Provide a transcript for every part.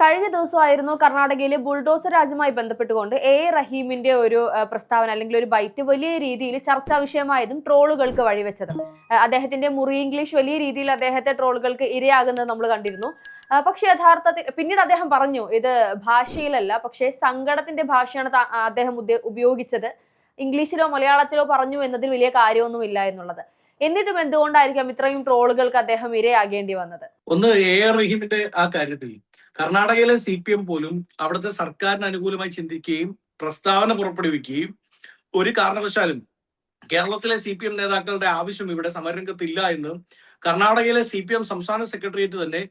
കഴിഞ്ഞ ദിവസമായിരുന്നു കർണാടകയിലെ ബുൾഡോസർ രാജുമായി ബന്ധപ്പെട്ടുകൊണ്ട് എ റഹീമിന്റെ ഒരു പ്രസ്താവന അല്ലെങ്കിൽ ഒരു ബൈറ്റ് വലിയ രീതിയിൽ ചർച്ചാ വിഷയമായതും ട്രോളുകൾക്ക് വഴിവെച്ചതും. അദ്ദേഹത്തിന്റെ മുറി ഇംഗ്ലീഷ് വലിയ രീതിയിൽ അദ്ദേഹത്തെ ട്രോളുകൾക്ക് ഇരയാകുന്നത് നമ്മൾ കണ്ടിരുന്നു. പക്ഷെ യഥാർത്ഥത്തിൽ പിന്നീട് അദ്ദേഹം പറഞ്ഞു ഇത് ഭാഷയിലല്ല പക്ഷേ സങ്കടത്തിന്റെ ഭാഷയാണ് അദ്ദേഹം ഉപയോഗിച്ചത്. ഇംഗ്ലീഷിലോ മലയാളത്തിലോ പറഞ്ഞു എന്നതിൽ വലിയ കാര്യമൊന്നുമില്ല എന്നുള്ളത്. എന്നിട്ടും എന്തുകൊണ്ടായിരിക്കാം ഇത്രയും ട്രോളുകൾക്ക് അദ്ദേഹം ഇരയാകേണ്ടി വന്നത്? ഒന്ന് എ റഹീമിന്റെ ആ കാര്യത്തിൽ കർണാടകയിലെ സി പി എം പോലും അവിടുത്തെ സർക്കാരിന് അനുകൂലമായി ചിന്തിക്കുകയും പ്രസ്താവന പുറപ്പെടുവിക്കുകയും ഒരു കാരണവശാലും കേരളത്തിലെ സി പി എം നേതാക്കളുടെ ആവശ്യം ഇവിടെ സമരരംഗത്തില്ല എന്ന് കർണാടകയിലെ സി പി എം സംസ്ഥാന സെക്രട്ടേറിയറ്റ് തന്നെ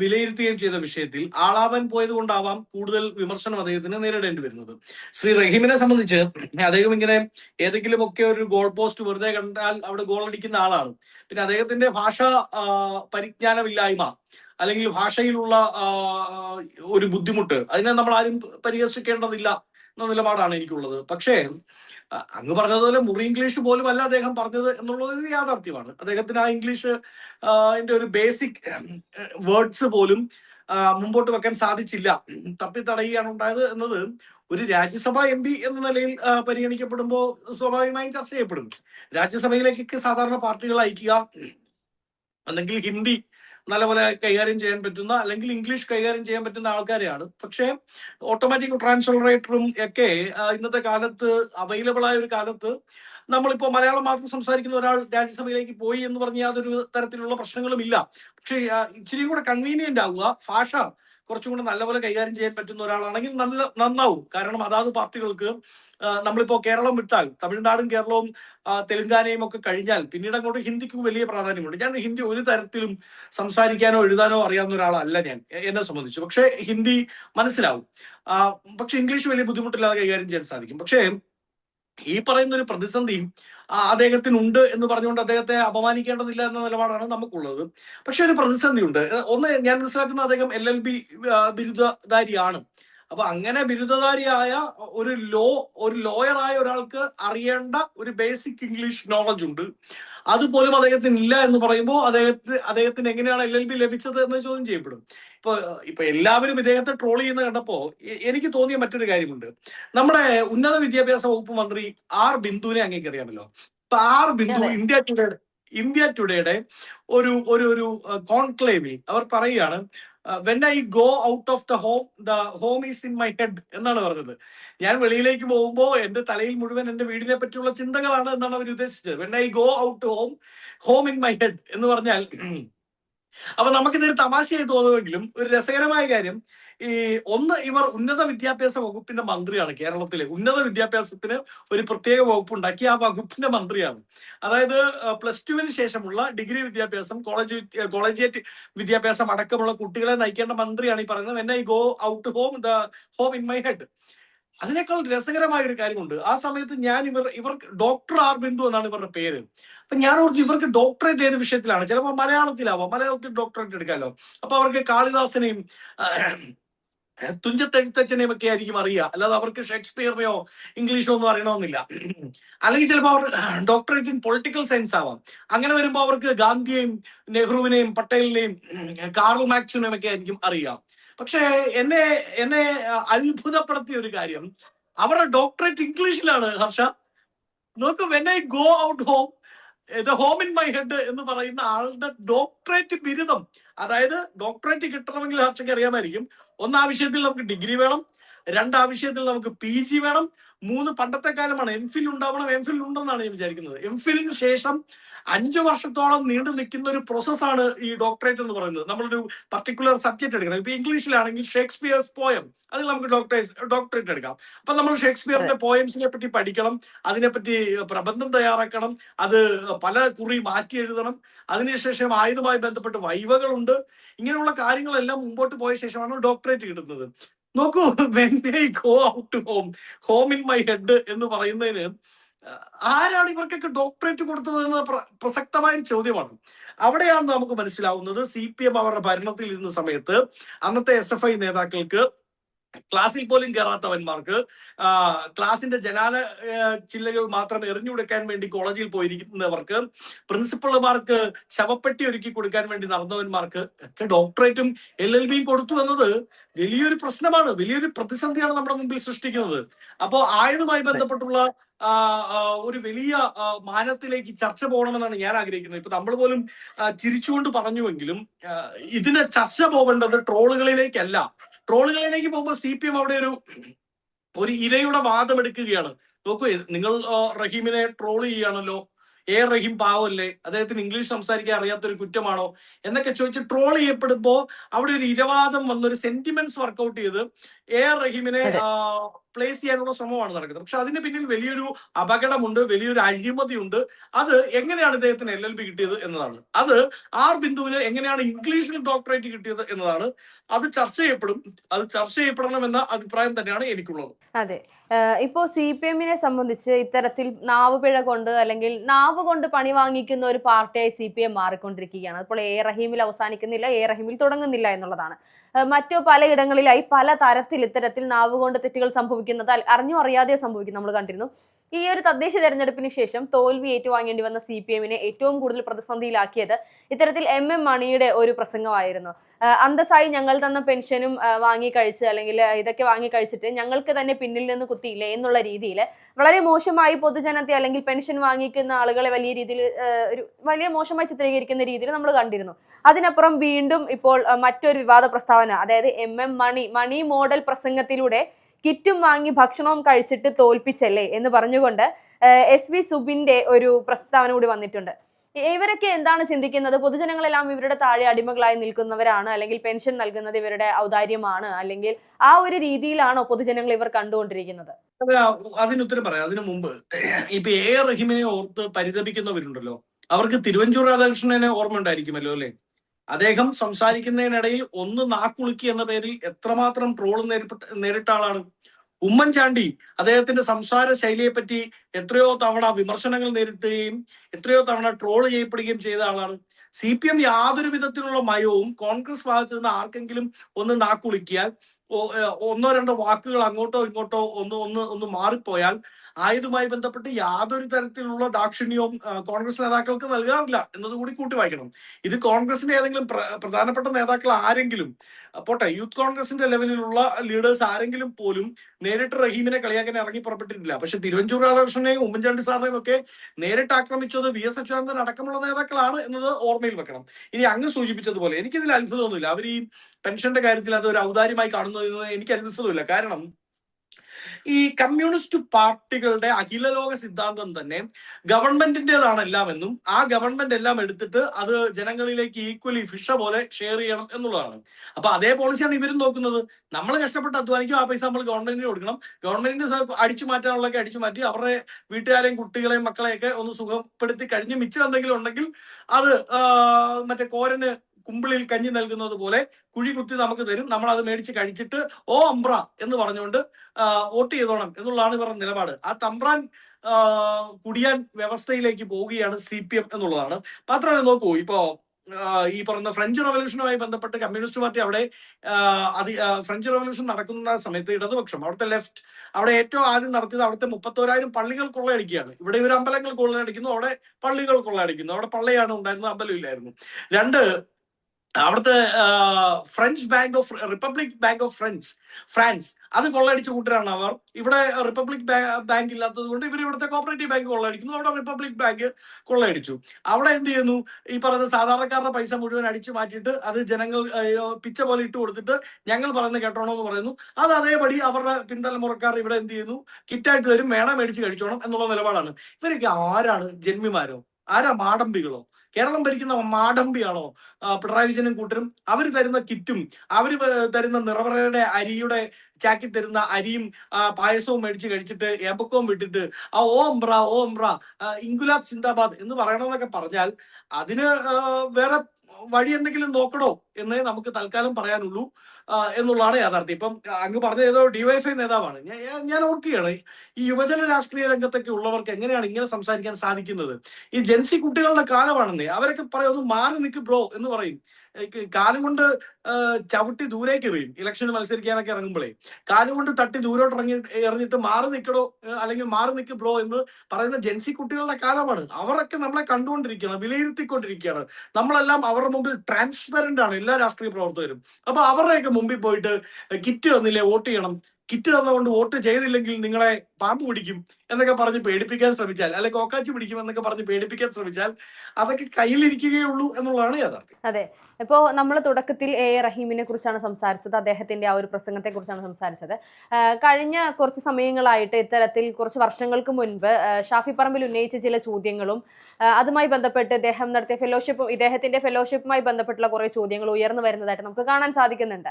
വിലയിരുത്തുകയും ചെയ്ത വിഷയത്തിൽ ആളാവാൻ പോയത് കൊണ്ടാവാം കൂടുതൽ വിമർശനം അദ്ദേഹത്തിന് നേരിടേണ്ടി വരുന്നത്. ശ്രീ റഹീമിനെ സംബന്ധിച്ച് അദ്ദേഹം ഇങ്ങനെ ഏതെങ്കിലും ഒക്കെ ഒരു ഗോൾ പോസ്റ്റ് വെറുതെ കണ്ടാൽ അവിടെ ഗോൾ അടിക്കുന്ന ആളാണ്. പിന്നെ അദ്ദേഹത്തിന്റെ ഭാഷ പരിജ്ഞാനമില്ലായ്മ അല്ലെങ്കിൽ ഭാഷയിലുള്ള ഒരു ബുദ്ധിമുട്ട് അതിനെ നമ്മൾ ആരും പരിഹസിക്കേണ്ടതില്ല എന്ന നിലപാടാണ് എനിക്കുള്ളത്. പക്ഷേ അങ്ങ് പറഞ്ഞതുപോലെ മുറി ഇംഗ്ലീഷ് പോലും അല്ല അദ്ദേഹം പറഞ്ഞത് എന്നുള്ളത് ഒരു യാഥാർത്ഥ്യമാണ്. അദ്ദേഹത്തിന് ആ ഇംഗ്ലീഷ് ആ, ന്റെ ഒരു ബേസിക് വേർഡ്സ് പോലും മുമ്പോട്ട് വെക്കാൻ സാധിച്ചില്ല. തപ്പി തടയുകയാണ് ഉണ്ടായത് എന്നത് ഒരു രാജ്യസഭ എം പി എന്ന നിലയിൽ പരിഗണിക്കപ്പെടുമ്പോൾ സ്വാഭാവികമായും ചർച്ച ചെയ്യപ്പെടും രാജ്യസഭയിലേക്ക് സാധാരണ പാർട്ടികൾ അയക്കുക അല്ലെങ്കിൽ ഹിന്ദി നല്ലപോലെ കൈകാര്യം ചെയ്യാൻ പറ്റുന്ന അല്ലെങ്കിൽ ഇംഗ്ലീഷ് കൈകാര്യം ചെയ്യാൻ പറ്റുന്ന ആൾക്കാരെയാണ്. പക്ഷേ ഓട്ടോമാറ്റിക് ട്രാൻസ്ലേറ്ററും ഒക്കെ ഇന്നത്തെ കാലത്ത് അവൈലബിൾ ആയ ഒരു കാലത്ത് നമ്മളിപ്പോ മലയാളം മാത്രം സംസാരിക്കുന്ന ഒരാൾ രാജ്യസഭയിലേക്ക് പോയി എന്ന് പറഞ്ഞ യാതൊരു തരത്തിലുള്ള പ്രശ്നങ്ങളും ഇല്ല. പക്ഷേ ഇച്ചിരി കൂടെ കൺവീനിയന്റ് ആവുക ഭാഷ കുറച്ചും കൂടെ നല്ലപോലെ കൈകാര്യം ചെയ്യാൻ പറ്റുന്ന ഒരാളാണെങ്കിൽ നല്ല നന്നാവും. കാരണം അതാത് പാർട്ടികൾക്ക് നമ്മളിപ്പോ കേരളം വിട്ടാൽ തമിഴ്നാടും കേരളവും തെലുങ്കാനയും ഒക്കെ കഴിഞ്ഞാൽ പിന്നീട് അങ്ങോട്ട് ഹിന്ദിക്ക് വലിയ പ്രാധാന്യമുണ്ട്. ഞാൻ ഹിന്ദി ഒരു തരത്തിലും സംസാരിക്കാനോ എഴുതാനോ അറിയാവുന്ന ഒരാളല്ല ഞാൻ എന്നെ സംബന്ധിച്ചു. പക്ഷേ ഹിന്ദി മനസ്സിലാവും. പക്ഷെ ഇംഗ്ലീഷ് വലിയ ബുദ്ധിമുട്ടില്ലാതെ കൈകാര്യം ചെയ്യാൻ സാധിക്കും. പക്ഷേ ഈ പറയുന്ന ഒരു പ്രതിസന്ധി അദ്ദേഹത്തിന് അദ്ദേഹത്തിനുണ്ട് എന്ന് പറഞ്ഞുകൊണ്ട് അദ്ദേഹത്തെ അപമാനിക്കേണ്ടതില്ല എന്ന നിലപാടാണ് നമുക്കുള്ളത്. പക്ഷെ ഒരു പ്രതിസന്ധി ഉണ്ട് ഒന്ന് ഞാൻ മനസ്സിലാക്കുന്ന അദ്ദേഹം എൽ എൽ ബി ബിരുദധാരിയാണ്. അപ്പൊ അങ്ങനെ ബിരുദധാരിയായ ഒരു ലോ ഒരു ലോയറായ ഒരാൾക്ക് അറിയേണ്ട ഒരു ബേസിക് ഇംഗ്ലീഷ് നോളജ് ഉണ്ട്. അതുപോലും അദ്ദേഹത്തിന് ഇല്ല എന്ന് പറയുമ്പോൾ അദ്ദേഹത്തിന് അദ്ദേഹത്തിന് എങ്ങനെയാണ് എൽ എൽ ബി ലഭിച്ചത് എന്ന് ചോദ്യം ചെയ്യപ്പെടും. ഇപ്പൊ ഇപ്പൊ എല്ലാവരും ഇദ്ദേഹത്തെ ട്രോൾ ചെയ്യുന്ന കണ്ടപ്പോ എനിക്ക് തോന്നിയ മറ്റൊരു കാര്യമുണ്ട്. നമ്മുടെ ഉന്നത വിദ്യാഭ്യാസ വകുപ്പ് മന്ത്രി ആർ ബിന്ദുവിനെ അങ്ങേക്ക് അറിയാമല്ലോ. അപ്പൊ ആർ ബിന്ദു ഇന്ത്യ ടുഡേയുടെ ഇന്ത്യ ടുഡേയുടെ ഒരു ഒരു ഒരു കോൺക്ലേവിൽ അവർ പറയുകയാണ് when I go out of the home the home is in my head എന്നാണ് പറഞ്ഞത്. ഞാൻ വെളിയിലേക്ക് പോകുമ്പോൾ എന്റെ തലയിൽ മുഴുവൻ എന്റെ വീടിനെ പറ്റിയുള്ള ചിന്തകളാണ് എന്നാണ് അവർ ഉദ്ദേശിച്ചത്. When I go out home home in my head എന്ന് പറഞ്ഞാൽ അപ്പൊ നമുക്കിതൊരു തമാശയായി തോന്നുമെങ്കിലും ഒരു രസകരമായ കാര്യം ഈ ഒന്ന് ഇവർ ഉന്നത വിദ്യാഭ്യാസ വകുപ്പിന്റെ മന്ത്രിയാണ് കേരളത്തിലെ. ഉന്നത വിദ്യാഭ്യാസത്തിന് ഒരു പ്രത്യേക വകുപ്പ് ഉണ്ടാക്കി. ആ വകുപ്പിന്റെ മന്ത്രിയാണ്. അതായത് പ്ലസ് ടുവിന് ശേഷമുള്ള ഡിഗ്രി വിദ്യാഭ്യാസം കോളേജ് കോളേജിയേറ്റ് വിദ്യാഭ്യാസം അടക്കമുള്ള കുട്ടികളെ നയിക്കേണ്ട മന്ത്രിയാണ് ഈ പറയുന്നത്. When I go out home the home in my head. അതിനേക്കാൾ രസകരമായ ഒരു കാര്യമുണ്ട്. ആ സമയത്ത് ഞാൻ ഇവർ ഇവർ ഡോക്ടർ ആർ ബിന്ദു എന്നാണ് ഇവരുടെ പേര്. അപ്പൊ ഞാൻ ഓർത്തു ഇവർക്ക് ഡോക്ടറേറ്റ് ഏത് വിഷയത്തിലാണ്? ചിലപ്പോൾ മലയാളത്തിലാവാം. മലയാളത്തിൽ ഡോക്ടറേറ്റ് എടുക്കാമല്ലോ അപ്പൊ അവർക്ക് കാളിദാസനെയും തുഞ്ചത്തെഴുത്തച്ഛനെയും ഒക്കെ ആയിരിക്കും അറിയുക. അല്ലാതെ അവർക്ക് ഷേക്സ്പിയറിനെയോ ഇംഗ്ലീഷോ ഒന്നും അറിയണമെന്നില്ല. അല്ലെങ്കിൽ ചിലപ്പോൾ അവർ ഡോക്ടറേറ്റ് ഇൻ പൊളിറ്റിക്കൽ സയൻസ് ആവാം. അങ്ങനെ വരുമ്പോൾ അവർക്ക് ഗാന്ധിയെയും നെഹ്റുവിനെയും പട്ടേലിനെയും കാർൾ മാക്സിനെയും ഒക്കെ ആയിരിക്കും അറിയാം പക്ഷേ എന്നെ എന്നെ അത്ഭുതപ്പെടുത്തിയ ഒരു കാര്യം. അവരുടെ ഡോക്ടറേറ്റ് ഇംഗ്ലീഷിലാണ് ഹർഷ. നോക്ക് when I go out home the home in my head എന്ന് പറയുന്ന ആളുടെ ഡോക്ടറേറ്റ് ബിരുദം അതായത് ഡോക്ടറേറ്റ് കിട്ടണമെങ്കിൽ ഹർഷയ്ക്ക് അറിയാമായിരിക്കും. ഒന്നാവശ്യത്തിൽ നമുക്ക് ഡിഗ്രി വേണം രണ്ട് ആ വിഷയത്തിൽ നമുക്ക് പി ജി വേണം. മൂന്ന് പണ്ടത്തെ കാലമാണ് എം ഫിൽ ഉണ്ടാവണം. എം ഫിൽ ഉണ്ടെന്നാണ് ഞാൻ വിചാരിക്കുന്നത്. എം ഫിലിന് ശേഷം അഞ്ചു വർഷത്തോളം നീണ്ടു നിൽക്കുന്ന ഒരു പ്രോസസ്സാണ് ഈ ഡോക്ടറേറ്റ് എന്ന് പറയുന്നത്. നമ്മളൊരു പർട്ടിക്കുലർ സബ്ജക്ട് എടുക്കണം. ഇപ്പൊ ഇംഗ്ലീഷിലാണെങ്കിൽ ഷേക്സ്പിയേഴ്സ് പോയം അതിൽ നമുക്ക് ഡോക്ടറേറ്റ് ഡോക്ടറേറ്റ് എടുക്കാം. അപ്പൊ നമ്മൾ ഷേക്സ്പിയറിന്റെ പോയംസിനെ പറ്റി പഠിക്കണം. അതിനെപ്പറ്റി പ്രബന്ധം തയ്യാറാക്കണം. അത് പല കുറി മാറ്റി എഴുതണം. അതിനുശേഷം ആയുധമായി ബന്ധപ്പെട്ട് വൈവകളുണ്ട്. ഇങ്ങനെയുള്ള കാര്യങ്ങളെല്ലാം മുമ്പോട്ട് പോയ ശേഷമാണ് ഡോക്ടറേറ്റ് കിട്ടുന്നത്. നോക്കൂ when go out home home in my head എന്ന് പറയുന്നതിന് ആരാണ് ഇവർക്കൊക്കെ ഡോക്ടറേറ്റ് കൊടുത്തത് എന്ന പ്രസക്തമായ ചോദ്യമാണ്. അവിടെയാണ് നമുക്ക് മനസ്സിലാവുന്നത് സി പി എം അവരുടെ ഭരണത്തിൽ ഇരുന്ന സമയത്ത് അന്നത്തെ എസ് എഫ് ഐ നേതാക്കൾക്ക് ക്ലാസ്സിൽ പോലും കയറാത്തവന്മാർക്ക് ക്ലാസിന്റെ ജനാല ചില്ലകൾ മാത്രം എറിഞ്ഞു കൊടുക്കാൻ വേണ്ടി കോളേജിൽ പോയിരിക്കുന്നവർക്ക് പ്രിൻസിപ്പൾമാർക്ക് ശവപ്പെട്ടി ഒരുക്കി കൊടുക്കാൻ വേണ്ടി നടന്നവന്മാർക്ക് ഒക്കെ ഡോക്ടറേറ്റും എൽ എൽ ബിയും കൊടുത്തു എന്നത് വലിയൊരു പ്രശ്നമാണ് വലിയൊരു പ്രതിസന്ധിയാണ് നമ്മുടെ മുമ്പിൽ സൃഷ്ടിക്കുന്നത്. അപ്പോ ആയതുമായി ബന്ധപ്പെട്ടുള്ള ഒരു വലിയ മാനത്തിലേക്ക് ചർച്ച പോകണമെന്നാണ് ഞാൻ ആഗ്രഹിക്കുന്നത്. ഇപ്പൊ നമ്മൾ പോലും ചിരിച്ചുകൊണ്ട് പറഞ്ഞുവെങ്കിലും ഇതിന് ചർച്ച പോകേണ്ടത് ട്രോളുകളിലേക്കല്ല. ട്രോളുകളിലേക്ക് പോകുമ്പോൾ സി പി എം അവിടെ ഒരു ഒരു ഇരയുടെ വാദം എടുക്കുകയാണ്. നോക്കൂ നിങ്ങൾ റഹീമിനെ ട്രോൾ ചെയ്യുകയാണല്ലോ. എ റഹീം പാവല്ലേ? അദ്ദേഹത്തിന് ഇംഗ്ലീഷ് സംസാരിക്കാൻ അറിയാത്തൊരു കുറ്റമാണോ? എന്നൊക്കെ ചോദിച്ച് ട്രോൾ ചെയ്യപ്പെടുമ്പോൾ അവിടെ ഒരു ഇരവാദം വന്നൊരു സെന്റിമെന്റ്സ് വർക്കൗട്ട് ചെയ്ത് എ ആർ റഹീമിനെ. പ്ലേസ് ചെയ്യാനുള്ള ശ്രമമാണ് നടക്കുന്നത്. പക്ഷെ അതിന് പിന്നിൽ വലിയൊരു അപകടമുണ്ട് വലിയൊരു അഴിമതിയുണ്ട്. അത് എങ്ങനെയാണ് ഇദ്ദേഹത്തിന് എൽ എൽ ബി കിട്ടിയത് എന്നതാണ്. അത് ആർ ബിന്ദുവിന് എങ്ങനെയാണ് ഇംഗ്ലീഷിൽ ഡോക്ടറേറ്റ് കിട്ടിയത് എന്നതാണ്. അത് ചർച്ച ചെയ്യപ്പെടും. അത് ചർച്ച ചെയ്യപ്പെടണമെന്ന അഭിപ്രായം തന്നെയാണ് എനിക്കുള്ളത്. അതെ. ഇപ്പോ സി പി എമ്മിനെ സംബന്ധിച്ച് ഇത്തരത്തിൽ നാവ് പിഴ കൊണ്ട് അല്ലെങ്കിൽ നാവ് കൊണ്ട് പണി വാങ്ങിക്കുന്ന ഒരു പാർട്ടിയായി സി പി എം മാറിക്കൊണ്ടിരിക്കുകയാണ്. അപ്പോൾ എ റഹീമിൽ അവസാനിക്കുന്നില്ല എ റഹീമിൽ തുടങ്ങുന്നില്ല എന്നുള്ളതാണ്. മറ്റു പലയിടങ്ങളിലായി പല തരത്തിൽ ഇത്തരത്തിൽ നാവുകൊണ്ട് തെറ്റുകൾ സംഭവിക്കുന്നത് അറിഞ്ഞോ അറിയാതെയോ സംഭവിക്കും നമ്മൾ കണ്ടിരുന്നു. ഈ ഒരു തദ്ദേശ തെരഞ്ഞെടുപ്പിന് ശേഷം തോൽവി ഏറ്റുവാങ്ങേണ്ടി വന്ന സി പി എമ്മിനെ ഏറ്റവും കൂടുതൽ പ്രതിസന്ധിയിലാക്കിയത് ഇത്തരത്തിൽ എം എം മണിയുടെ ഒരു പ്രസംഗമായിരുന്നു. അന്തസ്സായി ഞങ്ങൾ തന്ന പെൻഷനും വാങ്ങി കഴിച്ച് അല്ലെങ്കിൽ ഇതൊക്കെ വാങ്ങി കഴിച്ചിട്ട് ഞങ്ങൾക്ക് തന്നെ പിന്നിൽ നിന്ന് കുത്തിയില്ലേ എന്നുള്ള രീതിയിൽ വളരെ മോശമായി പൊതുജനത്തെ അല്ലെങ്കിൽ പെൻഷൻ വാങ്ങിക്കുന്ന ആളുകളെ വലിയ രീതിയിൽ ഒരു വലിയ മോശമായി ചിത്രീകരിക്കുന്ന രീതിയിൽ നമ്മൾ കണ്ടിരുന്നു. അതിനപ്പുറം വീണ്ടും ഇപ്പോൾ മറ്റൊരു വിവാദ പ്രസ്താവന അതായത് M M Mani Mani model പ്രസംഗത്തിലൂടെ കിറ്റും വാങ്ങി ഭക്ഷണവും കഴിച്ചിട്ട് തോൽപ്പിച്ചല്ലേ എന്ന് പറഞ്ഞുകൊണ്ട് എസ് വി സുബിന്റെ ഒരു പ്രസ്താവന കൂടി വന്നിട്ടുണ്ട്. ഇവരൊക്കെ എന്താണ് ചിന്തിക്കുന്നത്? പൊതുജനങ്ങളെല്ലാം ഇവരുടെ താഴെ അടിമകളായി നിൽക്കുന്നവരാണ് അല്ലെങ്കിൽ പെൻഷൻ നൽകുന്നത് ഇവരുടെ ഔദാര്യമാണ് അല്ലെങ്കിൽ ആ ഒരു രീതിയിലാണോ പൊതുജനങ്ങൾ ഇവർ കണ്ടുകൊണ്ടിരിക്കുന്നത്? അതിന് അതിനുത്തരം പറയാം. അതിനു മുമ്പ് ഇപ്പൊ എ റഹിമിനെ ഓർത്ത് പരിതപിക്കുന്നവരുണ്ടല്ലോ. അവർക്ക് തിരുവഞ്ചൂർ രാധാകൃഷ്ണനെ ഓർമ്മ ഉണ്ടായിരിക്കുമല്ലോ അല്ലെ? അദ്ദേഹം സംസാരിക്കുന്നതിനിടയിൽ ഒന്ന് നാക്കുളുക്കി എന്ന പേരിൽ എത്രമാത്രം ട്രോൾ നേരിട്ട നേരിട്ട ആളാണ്. ഉമ്മൻചാണ്ടി അദ്ദേഹത്തിന്റെ സംസാര ശൈലിയെ പറ്റി എത്രയോ തവണ വിമർശനങ്ങൾ നേരിടുകയും എത്രയോ തവണ ട്രോൾ ചെയ്യപ്പെടുകയും ചെയ്ത ആളാണ്. സി പി എം യാതൊരു വിധത്തിലുള്ള മയവും കോൺഗ്രസ് ഭാഗത്ത് നിന്ന് ആർക്കെങ്കിലും ഒന്ന് നാക്കുളിക്കിയാൽ ഒന്നോ രണ്ടോ വാക്കുകൾ അങ്ങോട്ടോ ഇങ്ങോട്ടോ ഒന്ന് ഒന്ന് ഒന്ന് മാറിപ്പോയാൽ ആയതുമായി ബന്ധപ്പെട്ട് യാതൊരു തരത്തിലുള്ള ദാക്ഷിണ്യവും കോൺഗ്രസ് നേതാക്കൾക്ക് നൽകാറില്ല എന്നതുകൂടി കൂട്ടി വായിക്കണം ഇത് കോൺഗ്രസിന്റെ ഏതെങ്കിലും പ്ര- പ്രധാനപ്പെട്ട നേതാക്കൾ ആരെങ്കിലും പോട്ടെ യൂത്ത് കോൺഗ്രസിന്റെ ലെവലിലുള്ള ലീഡേഴ്സ് ആരെങ്കിലും പോലും നേരിട്ട് റഹീമിനെ കളിയാക്കാൻ ഇറങ്ങി പുറപ്പെട്ടിട്ടില്ല. പക്ഷെ തിരുവഞ്ചൂർ രാധാകൃഷ്ണനെയും ഉമ്മൻചാണ്ടി സാറിനെയും ഒക്കെ നേരിട്ട് ആക്രമിച്ചത് വി എസ് അച്യുതാനന്ദൻ അടക്കമുള്ള നേതാക്കളാണ് എന്നത് ഓർമ്മയിൽ വെക്കണം. ഇനി അങ്ങ് സൂചിപ്പിച്ചതുപോലെ എനിക്കിതിൽ അത്ഭുതമൊന്നുമില്ല. അവർ ഈ പെൻഷന്റെ കാര്യത്തിൽ അത് ഒരു ഔദാര്യമായി കാണുന്നു എനിക്ക് അത്ഭുതമില്ല. കാരണം ഈ കമ്മ്യൂണിസ്റ്റ് പാർട്ടികളുടെ അഖില ലോക സിദ്ധാന്തം തന്നെ ഗവൺമെന്റിന്റേതാണ് എല്ലാം എന്നും ആ ഗവൺമെന്റ് എല്ലാം എടുത്തിട്ട് അത് ജനങ്ങളിലേക്ക് ഈക്വലി ഫിഷ പോലെ ഷെയർ ചെയ്യണം എന്നുള്ളതാണ്. അപ്പൊ അതേ പോളിസിയാണ് ഇവരും നോക്കുന്നത്. നമ്മൾ കഷ്ടപ്പെട്ട് അധ്വാനിക്കും ആ പൈസ നമ്മൾ ഗവൺമെന്റിന് കൊടുക്കണം. ഗവൺമെന്റിന് അടിച്ചു മാറ്റാനുള്ളതൊക്കെ അടിച്ചു മാറ്റി അവരുടെ വീട്ടുകാരെയും കുട്ടികളെയും മക്കളെയൊക്കെ ഒന്ന് സുഖപ്പെടുത്തി കഴിഞ്ഞ് മിച്ചം എന്തെങ്കിലും ഉണ്ടെങ്കിൽ അത് മറ്റേ കോരന് കുമ്പിളിൽ കഞ്ഞി നൽകുന്നത് പോലെ കുഴി കുത്തി നമുക്ക് തരും. നമ്മൾ അത് മേടിച്ച് കഴിച്ചിട്ട് ഓ അമ്പ്ര എന്ന് പറഞ്ഞുകൊണ്ട് വോട്ട് ചെയ്തോണം എന്നുള്ളതാണ് ഇവരുടെ നിലപാട്. ആ തമ്പ്രാൻ കുടിയാൻ വ്യവസ്ഥയിലേക്ക് പോവുകയാണ് സി പി എം എന്നുള്ളതാണ്. മാത്രമല്ല നോക്കൂ ഇപ്പോ ഈ പറഞ്ഞ ഫ്രഞ്ച് റവല്യൂഷനുമായി ബന്ധപ്പെട്ട് കമ്മ്യൂണിസ്റ്റ് പാർട്ടി അവിടെ അതി ഫ്രഞ്ച് റവല്യൂഷൻ നടക്കുന്ന സമയത്ത് ഇടതുപക്ഷം അവിടുത്തെ ലെഫ്റ്റ് അവിടെ ഏറ്റവും ആദ്യം നടത്തിയത് അവിടുത്തെ മുപ്പത്തോരായിരം പള്ളികൾ കൊള്ളയടിക്കുകയാണ്. ഇവിടെ ഒരു അമ്പലങ്ങൾ കൊള്ളയടിക്കുന്നു അവിടെ പള്ളികൾ കൊള്ളയടിക്കുന്നു. അവിടെ പള്ളിയാണ് ഉണ്ടായിരുന്നത് അമ്പലം ഇല്ലായിരുന്നു. രണ്ട് അവിടുത്തെ French bank of republic bank of French France അത് കൊള്ളയടിച്ച കൂട്ടരാണ് അവർ. ഇവിടെ റിപ്പബ്ലിക് ബാങ്ക് ഇല്ലാത്തത് കൊണ്ട് ഇവർ ഇവിടുത്തെ കോപ്പറേറ്റീവ് ബാങ്ക് കൊള്ളയടിക്കുന്നു. അവിടെ റിപ്പബ്ലിക് ബാങ്ക് കൊള്ളയടിച്ചു. അവിടെ എന്ത് ചെയ്യുന്നു? ഈ പറയുന്ന സാധാരണക്കാരുടെ പൈസ മുഴുവൻ അടിച്ചു മാറ്റിയിട്ട് അത് ജനങ്ങൾ പിച്ച പോലെ ഇട്ട് കൊടുത്തിട്ട് ഞങ്ങൾ പറയുന്നത് കേട്ടോണോ എന്ന് പറയുന്നു. അത് അതേപടി അവരുടെ പിന്തലമുറക്കാർ ഇവിടെ എന്ത് ചെയ്യുന്നു? കിറ്റായിട്ട് തരും വേണം മേടിച്ച് കഴിച്ചോണം എന്നുള്ള നിലപാടാണ്. ഇവരൊക്കെ ആരാണ്? ജന്മിമാരോ? ആരാ മാടമ്പികളോ? കേരളം ഭരിക്കുന്ന മാടമ്പിയാണോ? പിണറായി വിജയനും കൂട്ടരും. അവർ തരുന്ന കിറ്റും അവർ തരുന്ന നിറവറയുടെ അരിയുടെ ചാക്കി തരുന്ന അരിയും പായസവും മേടിച്ച് കഴിച്ചിട്ട് ഏപ്പക്കവും വിട്ടിട്ട് ആ ഓം ബ്ര ഓം ബ്ര ഇംഗുലാബ് സിന്ദാബാദ് എന്ന് പറയണമെന്നൊക്കെ പറഞ്ഞാൽ അതിന് വേറെ വഴി എന്തെങ്കിലും നോക്കണോ? എന്നേ നമുക്ക് തൽക്കാലം പറയാനുള്ളൂ എന്നുള്ളതാണ് യാഥാർത്ഥ്യം. ഇപ്പം അങ്ങ് പറഞ്ഞ ഏതോ ഡിവൈഫൈ നേതാവാണ്. ഞാൻ ഓർക്കുകയാണ് ഈ യുവജന രാഷ്ട്രീയ രംഗത്തൊക്കെ ഉള്ളവർക്ക് എങ്ങനെയാണ് ഇങ്ങനെ സംസാരിക്കാൻ സാധിക്കുന്നത്? ഈ ജെൻസി കുട്ടികളുടെ കാലമാണെന്നേ അവരൊക്കെ പറയും ഒന്ന് മാറി നിൽക്ക് ബ്രോ എന്ന് പറയും. കാലം കാലുകൊണ്ട് ചവിട്ടി ദൂരേക്ക് എറിയും ഇലക്ഷന് മത്സരിക്കാനൊക്കെ ഇറങ്ങുമ്പോഴേ കാലുകൊണ്ട് തട്ടി ദൂരോട്ട് ഇറങ്ങി എറിഞ്ഞിട്ട് മാറി നിൽക്കടോ അല്ലെങ്കിൽ മാറി നിൽക്ക് ബ്രോ എന്ന് പറയുന്ന ജെൻസി കുട്ടികളുടെ കാലമാണ്. അവരൊക്കെ നമ്മളെ കണ്ടുകൊണ്ടിരിക്കുകയാണ് വിലയിരുത്തിക്കൊണ്ടിരിക്കുകയാണ്. നമ്മളെല്ലാം അവരുടെ മുമ്പിൽ ട്രാൻസ്പെറന്റ് ആണ്. എല്ലാ രാഷ്ട്രീയ പ്രവർത്തകരും. അപ്പൊ അവരുടെയൊക്കെ മുമ്പിൽ പോയിട്ട് കിറ്റ് തന്നില്ലേ വോട്ട് ചെയ്യണം. കിറ്റ് തന്നുകൊണ്ട് വോട്ട് ചെയ്തില്ലെങ്കിൽ നിങ്ങളെ പാമ്പ് പിടിക്കും എന്നൊക്കെ പറഞ്ഞ് പേടിപ്പിക്കാൻ ശ്രമിച്ചാൽ അല്ലെ കോക്കാച്ചി പിടിക്കും എന്നൊക്കെ പറഞ്ഞ് പേടിപ്പിക്കാൻ ശ്രമിച്ചാൽ അതൊക്കെ കയ്യിലിരിക്കുകയുള്ളൂ എന്നുള്ളതാണ് യാഥാർത്ഥ്യം. അതെ. ഇപ്പോ നമ്മൾ തുടക്കത്തിൽ എ റഹീമിനെ കുറിച്ചാണ് സംസാരിച്ചത് അദ്ദേഹത്തിന്റെ ആ ഒരു പ്രസംഗത്തെ കുറിച്ചാണ് സംസാരിച്ചത് കഴിഞ്ഞ കുറച്ച് സമയങ്ങളായിട്ട് ഇത്തരത്തിൽ കുറച്ച് വർഷങ്ങൾക്ക് മുൻപ് ഷാഫി പറമ്പിൽ ഉന്നയിച്ച ചില ചോദ്യങ്ങളും അതുമായി ബന്ധപ്പെട്ട് ഇദ്ദേഹം നടത്തിയ ഫെലോഷിപ്പ് ഇദ്ദേഹത്തിന്റെ ഫെലോഷിപ്പുമായി ബന്ധപ്പെട്ടുള്ള കുറേ ചോദ്യങ്ങൾ ഉയർന്നു വരുന്നതായിട്ട് നമുക്ക് കാണാൻ സാധിക്കുന്നുണ്ട്.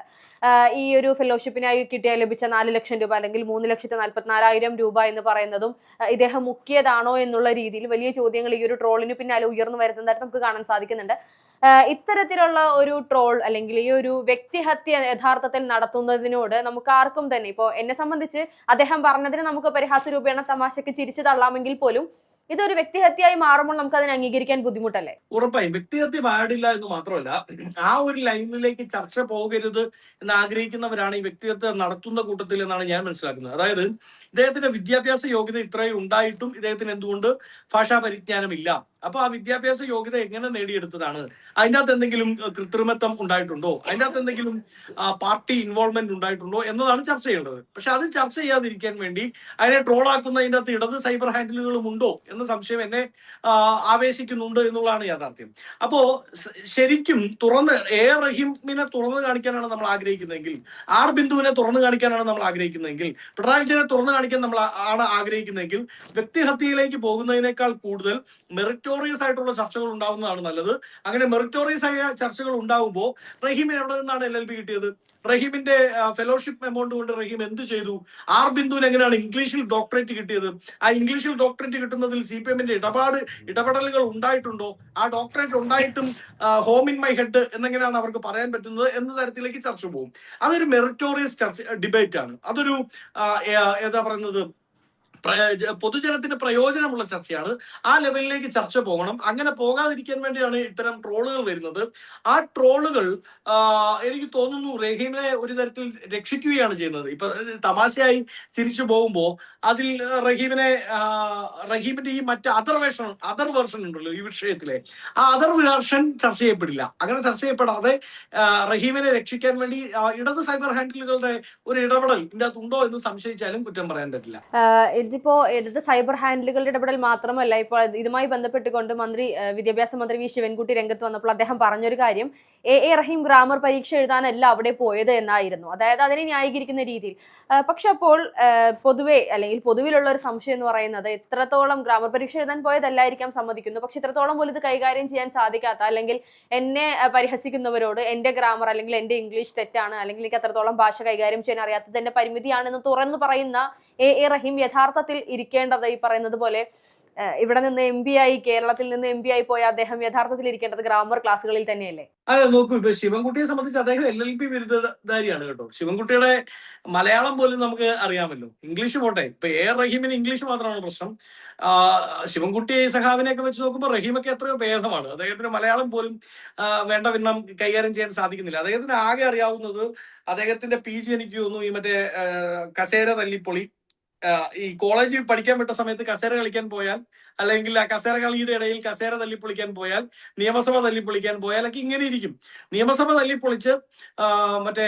ഈ ഒരു ഫെലോഷിപ്പിനായി കിട്ടിയ ലഭിച്ച നാല് ലക്ഷം രൂപ അല്ലെങ്കിൽ മൂന്ന് ലക്ഷത്തി നാൽപ്പത്തിനാലായിരം രൂപ എന്ന് പറയുന്നതും ഇദ്ദേഹം മുക്കിയതാണോ എന്നുള്ള രീതിയിൽ വലിയ ചോദ്യങ്ങൾ ഈ ഒരു ട്രോളിന് പിന്നാലെ ഉയർന്നു വരുന്നതായിട്ട് നമുക്ക് കാണാൻ സാധിക്കുന്നുണ്ട്. ഇത്തരത്തിലുള്ള ഒരു ട്രോൾ അല്ലെങ്കിൽ ഈ ഒരു വ്യക്തിഹത്യ യഥാർത്ഥത്തിൽ നടത്തുന്നതിനോട് നമുക്ക് ആർക്കും തന്നെ ഇപ്പോൾ എന്നെ സംബന്ധിച്ച് അദ്ദേഹം പറഞ്ഞതിന് നമുക്ക് പരിഹാസ രൂപേണ തമാശയ്ക്ക് ചിരിച്ചു തള്ളാമെങ്കിൽ പോലും ഇതൊരു വ്യക്തിഹത്യയായി മാറുമ്പോൾ നമുക്ക് അതിനെ അംഗീകരിക്കാൻ ബുദ്ധിമുട്ടല്ലേ? ഉറപ്പായും. വ്യക്തിഹത്യ പാടില്ല എന്ന് മാത്രമല്ല ആ ഒരു ലൈനിലേക്ക് ചർച്ച പോകരുത് എന്ന് ആഗ്രഹിക്കുന്നവരാണ് ഈ വ്യക്തിഹത്യ നടത്തുന്ന കൂട്ടത്തിൽ എന്നാണ് ഞാൻ മനസ്സിലാക്കുന്നത്. അതായത് ഇദ്ദേഹത്തിന്റെ വിദ്യാഭ്യാസ യോഗ്യത ഇത്രയും ഉണ്ടായിട്ടും ഇദ്ദേഹത്തിന് എന്തുകൊണ്ട് ഭാഷാ പരിജ്ഞാനം ഇല്ല അപ്പൊ ആ വിദ്യാഭ്യാസ യോഗ്യത എങ്ങനെ നേടിയെടുത്തതാണ്? അതിന്റെ അകത്ത് എന്തെങ്കിലും കൃത്രിമത്വം ഉണ്ടായിട്ടുണ്ടോ? അതിന്റെ അകത്ത് എന്തെങ്കിലും പാർട്ടി ഇൻവോൾവ്മെന്റ് ഉണ്ടായിട്ടുണ്ടോ എന്നതാണ് ചർച്ച ചെയ്യേണ്ടത്. പക്ഷെ അത് ചർച്ച ചെയ്യാതിരിക്കാൻ വേണ്ടി അതിനെ ട്രോളാക്കുന്നതിന്റെ അകത്ത് ഇടത് സൈബർ ഹാൻഡിലുകളും ഉണ്ടോ എന്ന സംശയം എന്നെ ആവേശിക്കുന്നുണ്ട് എന്നുള്ളതാണ് യാഥാർത്ഥ്യം. അപ്പോ ശരിക്കും തുറന്ന് എ റഹീമിനെ തുറന്നു കാണിക്കാനാണ് നമ്മൾ ആഗ്രഹിക്കുന്നതെങ്കിൽ ആർ ബിന്ദുവിനെ തുറന്നു കാണിക്കാനാണ് നമ്മൾ ആഗ്രഹിക്കുന്നതെങ്കിൽ പിണറായി വിജയനെ തുറന്നു കാണിക്കാൻ നമ്മൾ ആണ് ആഗ്രഹിക്കുന്നതെങ്കിൽ വ്യക്തിഹത്യയിലേക്ക് പോകുന്നതിനേക്കാൾ കൂടുതൽ മെറിറ്റോറിയസ് ആയിട്ടുള്ള ചർച്ചകൾ ഉണ്ടാവുന്നതാണ് നല്ലത്. അങ്ങനെ മെറിറ്റോറിയസ് ആയ ചർച്ചകൾ ഉണ്ടാവുമ്പോൾ റഹീമിന് എവിടെ നിന്നാണ് എൽ എൽ കിട്ടിയത്? റഹീമിന്റെ ഫെലോഷിപ്പ് എമൗണ്ട് കൊണ്ട് റഹീം എന്ത് ചെയ്തു? ആർ ബിന്ദുവിന് എങ്ങനെയാണ് ഇംഗ്ലീഷിൽ ഡോക്ടറേറ്റ് കിട്ടിയത്? ആ ഇംഗ്ലീഷിൽ ഡോക്ടറേറ്റ് കിട്ടുന്നതിൽ സി പി എമ്മിന്റെ ഇടപാട് ഇടപെടലുകൾ ഉണ്ടായിട്ടുണ്ടോ? ആ ഡോക്ടറേറ്റ് ഉണ്ടായിട്ടും ഹോം ഇൻ മൈ ഹെഡ് എന്നെങ്ങനെയാണ് അവർക്ക് പറയാൻ പറ്റുന്നത് എന്ന തരത്തിലേക്ക് ചർച്ച പോകും. അതൊരു മെറിറ്റോറിയസ് ചർച്ച ഡിബേറ്റ് ആണ്. അതൊരു എന്താ പറയുന്നത് പ്ര- ജ- പൊതുജനത്തിന് പ്രയോജനമുള്ള ചർച്ചയാണ്. ആ ലെവലിലേക്ക് ചർച്ച പോകണം. അങ്ങനെ പോകാതിരിക്കാൻ വേണ്ടിയാണ് ഇത്തരം ട്രോളുകൾ വരുന്നത്. ആ ട്രോളുകൾ എനിക്ക് തോന്നുന്നു റഹീമിനെ ഒരു തരത്തിൽ രക്ഷിക്കുകയാണ് ചെയ്യുന്നത്. ഇപ്പൊ തമാശയായി ചിരിച്ചു പോകുമ്പോൾ അതിൽ റഹീമിനെ റഹീമിന്റെ ഈ മറ്റ് അതർ വേർഷൻ അതർ വേർഷൻ ഉണ്ടല്ലോ ഈ വിഷയത്തിലെ. ആ അതർ വേർഷൻ ചർച്ച ചെയ്യപ്പെടില്ല. അങ്ങനെ ചർച്ച ചെയ്യപ്പെടാതെ റഹീമിനെ രക്ഷിക്കാൻ വേണ്ടി ഇടത് സൈബർ ഹാൻഡിലുകളുടെ ഒരു ഇടപെടൽ ഇതിന്റെ അകത്തുണ്ടോ എന്ന് സംശയിച്ചാലും കുറ്റം പറയാൻ പറ്റില്ല. ഇതിപ്പോ ഇടത് സൈബർ ഹാൻഡിലുകളുടെ ഇടപെടൽ മാത്രമല്ല ഇപ്പോൾ ഇതുമായി ബന്ധപ്പെട്ടുകൊണ്ട് മന്ത്രി വിദ്യാഭ്യാസ മന്ത്രി വി. ശിവൻകുട്ടി രംഗത്ത് വന്നപ്പോൾ അദ്ദേഹം പറഞ്ഞൊരു കാര്യം എ എ റഹീം ഗ്രാമർ പരീക്ഷ എഴുതാനല്ല അവിടെ പോയത് എന്നായിരുന്നു. അതായത് അതിനെ ന്യായീകരിക്കുന്ന രീതിയിൽ. പക്ഷെ അപ്പോൾ പൊതുവെ അല്ലെങ്കിൽ പൊതുവിലുള്ള ഒരു സംശയം എന്ന് പറയുന്നത് എത്രത്തോളം ഗ്രാമർ പരീക്ഷ എഴുതാൻ പോയതല്ലായിരിക്കാം സമ്മതിക്കുന്നു. പക്ഷെ ഇത്രത്തോളം പോലും ഇത് കൈകാര്യം ചെയ്യാൻ സാധിക്കാത്ത അല്ലെങ്കിൽ എന്നെ പരിഹസിക്കുന്നവരോട് എന്റെ ഗ്രാമർ അല്ലെങ്കിൽ എന്റെ ഇംഗ്ലീഷ് തെറ്റാണ് അല്ലെങ്കിൽ എനിക്ക് അത്രത്തോളം ഭാഷ കൈകാര്യം ചെയ്യാൻ അറിയാത്തത് എന്റെ പരിമിതിയാണെന്ന് തുറന്നു പറയുന്ന എ എ റഹീം യഥാർത്ഥത്തിൽ ഇരിക്കേണ്ടത് ഈ പറയുന്നത് പോലെ ഇവിടെ നിന്ന് എം പി ആയി കേരളത്തിൽ നിന്ന് എം പി ആയി പോയ അദ്ദേഹം യഥാർത്ഥത്തിൽ ഇരിക്കേണ്ടത് ഗ്രാമർ ക്ലാസ്സുകളിൽ തന്നെയല്ലേ? അതെ നോക്കൂ ഇപ്പൊ ശിവൻകുട്ടിയെ സംബന്ധിച്ച് അദ്ദേഹം എൽ എൽ പി ബിരുദധാരിയാണ് കേട്ടോ. ശിവൻകുട്ടിയുടെ മലയാളം പോലും നമുക്ക് അറിയാമല്ലോ. ഇംഗ്ലീഷ് പോട്ടെ ഇപ്പൊ എ റഹീമിന് ഇംഗ്ലീഷ് മാത്രമാണ് പ്രശ്നം. ശിവൻകുട്ടി സഹാബിനെയൊക്കെ വെച്ച് നോക്കുമ്പോൾ റഹീമൊക്കെ എത്രയോ ഭേദമാണ്. അദ്ദേഹത്തിന് മലയാളം പോലും വേണ്ട വിണ്ണം കൈകാര്യം ചെയ്യാൻ സാധിക്കുന്നില്ല. അദ്ദേഹത്തിന് ആകെ അറിയാവുന്നത് അദ്ദേഹത്തിന്റെ പി ജി എനിക്ക് തോന്നുന്നു ഈ മറ്റേ കസേര തല്ലിപ്പൊളി ഈ കോളേജിൽ പഠിക്കാൻ വിട്ട സമയത്ത് കസേര കളിക്കാൻ പോയാൽ അല്ലെങ്കിൽ ആ കസേര കളിയുടെ ഇടയിൽ കസേര തല്ലിപ്പൊളിക്കാൻ പോയാൽ നിയമസഭ തല്ലിപ്പൊളിക്കാൻ പോയാൽ ഒക്കെ ഇങ്ങനെ ഇരിക്കും. നിയമസഭ തല്ലിപ്പൊളിച്ച് മറ്റേ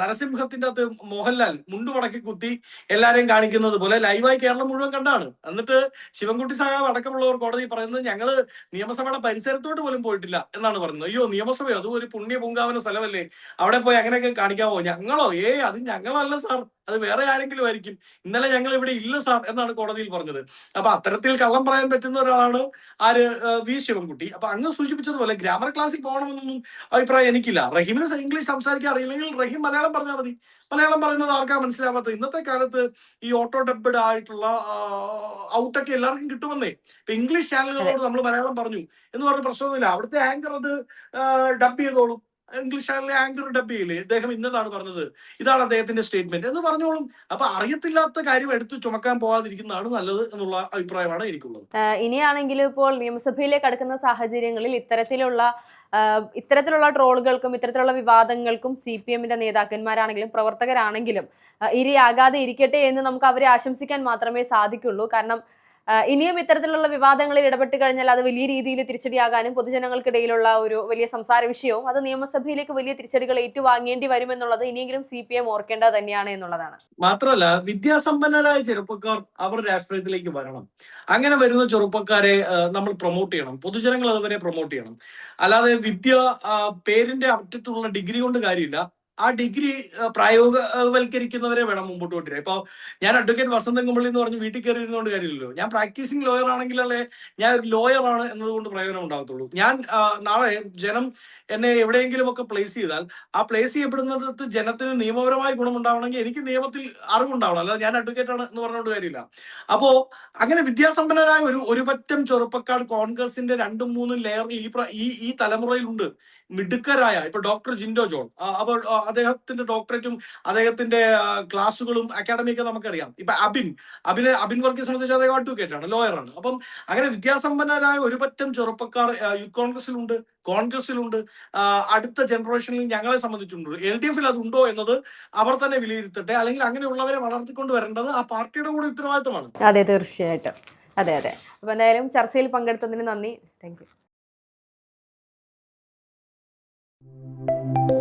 നരസിംഹത്തിന്റെ അകത്ത് മോഹൻലാൽ മുണ്ടു മടക്കി കുത്തി എല്ലാരെയും കാണിക്കുന്നത് പോലെ ലൈവായി കേരളം മുഴുവൻ കണ്ടാണ്. എന്നിട്ട് ശിവൻകുട്ടി സഹാബ് അടക്കമുള്ളവർ കോടതി പറയുന്നത് ഞങ്ങൾ നിയമസഭയുടെ പരിസരത്തോട്ട് പോലും പോയിട്ടില്ല എന്നാണ് പറയുന്നത്. അയ്യോ നിയമസഭയോ അതും ഒരു പുണ്യ പൂങ്കാവന സ്ഥലമല്ലേ? അവിടെ പോയി അങ്ങനെയൊക്കെ കാണിക്കാവോ? ഞങ്ങളോ? ഏ അത് ഞങ്ങളല്ല സാർ. അത് വേറെ ആരെങ്കിലും ആയിരിക്കും. ഇന്നലെ ഞങ്ങൾ ഇവിടെ ഇല്ല സാർ എന്നാണ് കോടതിയിൽ പറഞ്ഞത്. അപ്പൊ അത്തരത്തിൽ കള്ളം പറയാൻ പറ്റുന്ന ഒരാളാണ് ആര് വി ശിവൻകുട്ടി. അപ്പൊ അങ്ങ് സൂചിപ്പിച്ചതുപോലെ ഗ്രാമർ ക്ലാസ്സിൽ പോകണമെന്നൊന്നും അഭിപ്രായം എനിക്കില്ല. റഹീമിന് ഇംഗ്ലീഷ് സംസാരിക്കാൻ അറിയില്ലെങ്കിൽ റഹീം മലയാളം പറഞ്ഞാൽ മതി. മലയാളം പറയുന്നത് ആർക്കാ മനസ്സിലാവാത്തത്? ഇന്നത്തെ കാലത്ത് ഈ ഓട്ടോ ഡബ്ഡ് ആയിട്ടുള്ള ഔട്ടൊക്കെ എല്ലാവർക്കും കിട്ടുമെന്നേ. ഇപ്പൊ ഇംഗ്ലീഷ് ചാനലുകളോട് നമ്മൾ മലയാളം പറഞ്ഞു എന്ന് പറഞ്ഞ പ്രശ്നമൊന്നുമില്ല. അവിടുത്തെ ആങ്കർ അത് ഡബ് ചെയ്തോളും. ഇംഗ്ലീഷ് ചാനലിലെ ആങ്കർ ഡബിയിൽ ഇദ്ദേഹം ഇന്നതാണ് പറഞ്ഞത്. ഇതാണ് അദ്ദേഹത്തിന്റെ സ്റ്റേറ്റ്മെന്റ് എന്ന് പറഞ്ഞോളും. അപ്പൊ അറിയത്തില്ലാത്ത കാര്യം എടുത്തു ചുമക്കാൻ പോകാതിരിക്കുന്നതാണ് നല്ലത് എന്നുള്ള അഭിപ്രായമാണ് എനിക്കുള്ളത്. ഇനിയാണെങ്കിലും ഇപ്പോൾ നിയമസഭയിലേക്ക് അടുക്കുന്ന സാഹചര്യങ്ങളിൽ ഇത്തരത്തിലുള്ള ഇത്തരത്തിലുള്ള ട്രോളുകൾക്കും ഇത്തരത്തിലുള്ള വിവാദങ്ങൾക്കും സി പി എമ്മിന്റെ നേതാക്കന്മാരാണെങ്കിലും പ്രവർത്തകരാണെങ്കിലും ഇരിയാകാതെ ഇരിക്കട്ടെ എന്ന് നമുക്ക് അവരെ ആശംസിക്കാൻ മാത്രമേ സാധിക്കുള്ളൂ. കാരണം ഇനിയും ഇത്തരത്തിലുള്ള വിവാദങ്ങളിൽ ഇടപെട്ട് കഴിഞ്ഞാൽ അത് വലിയ രീതിയിൽ തിരിച്ചടിയാകാനും പൊതുജനങ്ങൾക്കിടയിലുള്ള ഒരു വലിയ സംസാര വിഷയവും അത് നിയമസഭയിലേക്ക് വലിയ തിരിച്ചടികൾ ഏറ്റുവാങ്ങേണ്ടി വരുമെന്നുള്ളത് ഇനിയെങ്കിലും സി പി എം ഓർക്കേണ്ടത് തന്നെയാണ് എന്നുള്ളതാണ്. മാത്രമല്ല വിദ്യാസമ്പന്നരായ ചെറുപ്പക്കാർ അവർ രാഷ്ട്രീയത്തിലേക്ക് വരണം. അങ്ങനെ വരുന്ന ചെറുപ്പക്കാരെ നമ്മൾ പ്രൊമോട്ട് ചെയ്യണം. പൊതുജനങ്ങൾ അതുവരെ പ്രൊമോട്ട് ചെയ്യണം. അല്ലാതെ വിദ്യ പേരിന്റെ അറ്റത്തുള്ള ഡിഗ്രി കൊണ്ട് കാര്യമില്ല. ആ ഡിഗ്രി പ്രായോഗികവൽക്കരിക്കുന്നവരെ വേണം മുമ്പോട്ട് കൊണ്ടുവരിക ഇപ്പൊ ഞാൻ അഡ്വക്കേറ്റ് വസന്തൻ കുമ്പള്ളി എന്ന് പറഞ്ഞ് വീട്ടിൽ കയറി ഇരുന്നുകൊണ്ട് കാര്യമില്ലല്ലോ. ഞാൻ പ്രാക്ടീസിങ് ലോയർ ആണെങ്കിലല്ലേ ഞാൻ ഒരു ലോയർ ആണ് എന്നതുകൊണ്ട് പ്രയോജനം ഉണ്ടാകത്തുള്ളൂ. ഞാൻ നാളെ ജനം എന്നെ എവിടെയെങ്കിലും ഒക്കെ പ്ലേസ് ചെയ്താൽ ആ പ്ലേസ് ചെയ്യപ്പെടുന്നിടത്ത് ജനത്തിന് നിയമപരമായ ഗുണമുണ്ടാവണമെങ്കിൽ എനിക്ക് നിയമത്തിൽ അറിവുണ്ടാവണം. അല്ലാതെ ഞാൻ അഡ്വക്കേറ്റ് ആണ് എന്ന് പറഞ്ഞുകൊണ്ട് കാര്യമില്ല. അപ്പോ അങ്ങനെ വിദ്യാസമ്പന്നരായ ഒരു ഒരുപറ്റം ചെറുപ്പക്കാർ കോൺഗ്രസിന്റെ രണ്ടും മൂന്നും ലെയറിൽ ഈ ഈ തലമുറയിലുണ്ട്. മിടുക്കരായ ഇപ്പൊ ഡോക്ടർ ജിൻഡോ ജോൺ അപ്പോൾ അദ്ദേഹത്തിന്റെ ഡോക്ടറേറ്റും അദ്ദേഹത്തിന്റെ ക്ലാസ്സുകളും അക്കാഡമിയൊക്കെ നമുക്കറിയാം. ഇപ്പൊ അബിൻ അബിൻ അബിൻ വർഗീസ് സംബന്ധിച്ച് അദ്ദേഹം അഡ്വക്കേറ്റ് ആണ് ലോയർ ആണ്. അപ്പം അങ്ങനെ വിദ്യാസമ്പന്നരായ ഒരു പറ്റം ചെറുപ്പക്കാർ യൂത്ത് കോൺഗ്രസിലുണ്ട് കോൺഗ്രസിലുണ്ട് അടുത്ത ജനറേഷനിൽ ഞങ്ങളെ സംബന്ധിച്ചുണ്ട് എൽ ഡി എഫിൽ അതുണ്ടോ എന്നത് അവർ തന്നെ വിലയിരുത്തട്ടെ. അല്ലെങ്കിൽ അങ്ങനെയുള്ളവരെ വളർത്തിക്കൊണ്ട് വരേണ്ടത് ആ പാർട്ടിയുടെ കൂടെ ഉത്തരവാദിത്തമാണ്. അതെ തീർച്ചയായിട്ടും. അതെ അതെ. അപ്പൊ എന്തായാലും ചർച്ചയിൽ പങ്കെടുത്തതിന് നന്ദി. Thank Thank you.